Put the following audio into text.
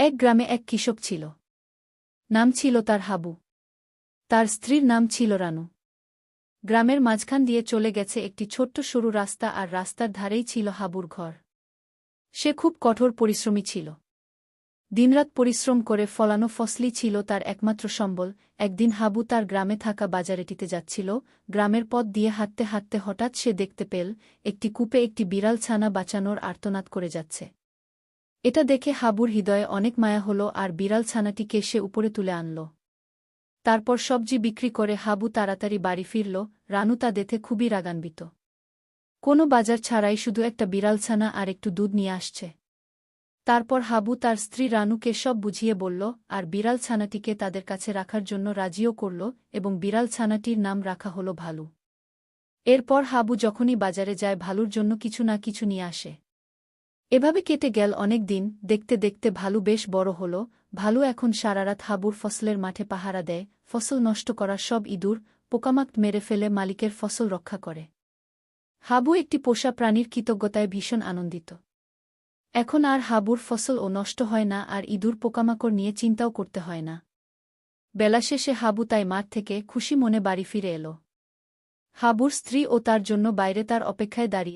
এক গ্রামে এক কৃষক ছিল। নাম ছিল তার হাবু। তার স্ত্রীর নাম ছিল রানু। গ্রামের মাঝখান দিয়ে চলে গেছে একটি ছোট্ট সরু রাস্তা আর রাস্তার ধারেই ছিল হাবুর ঘর। সে খুব কঠোর পরিশ্রমী ছিল। দিনরাত পরিশ্রম করে ফলানো ফসলি ছিল তার একমাত্র সম্বল। একদিন হাবু তার গ্রামে থাকা বাজারেটিতে যাচ্ছিল। গ্রামের পথ দিয়ে হাঁটতে হাঁটতে হঠাৎ সে দেখতে পেল, একটি কূপে একটি বিড়াল ছানা বাঁচানোর আর্তনাদ করে যাচ্ছে। এটা দেখে হাবুর হৃদয়ে অনেক মায়া হল আর বিড়াল ছানাটিকে সে উপরে তুলে আনল। তারপর সবজি বিক্রি করে হাবু তাড়াতাড়ি বাড়ি ফিরল, রানু তা দেখে খুবই রাগান্বিত। কোনো বাজার ছাড়াই শুধু একটা বিড়াল ছানা আর একটু দুধ নিয়ে আসছে। তারপর হাবু তার স্ত্রী রানুকে সব বুঝিয়ে বলল, আর বিড়াল ছানাটিকে তাদের কাছে রাখার জন্য রাজিও করল এবং বিড়াল ছানাটির নাম রাখা হল ভালু। এরপর হাবু যখনই বাজারে যায় ভালুর জন্য কিছু না কিছু নিয়ে আসে। এভাবে কেটে গেল অনেক দিন, দেখতে দেখতে ভালু বেশ বড় হল, ভালু এখন সারারাত হাবুর ফসলের মাঠে পাহারা দেয়, ফসল নষ্ট করা সব ইঁদুর পোকামাক মেরে ফেলে মালিকের ফসল রক্ষা করে। হাবু একটি পোষা প্রাণীর কৃতজ্ঞতায় ভীষণ আনন্দিত। এখন আর হাবুর ফসল ও নষ্ট হয় না, আর ইঁদুর পোকামাকড় নিয়ে চিন্তাও করতে হয় না। বেলা শেষে হাবু তাই মাঠ থেকে খুশি মনে বাড়ি ফিরে এল। হাবুর স্ত্রী ও তার জন্য বাইরে তার অপেক্ষায় দাঁড়িয়ে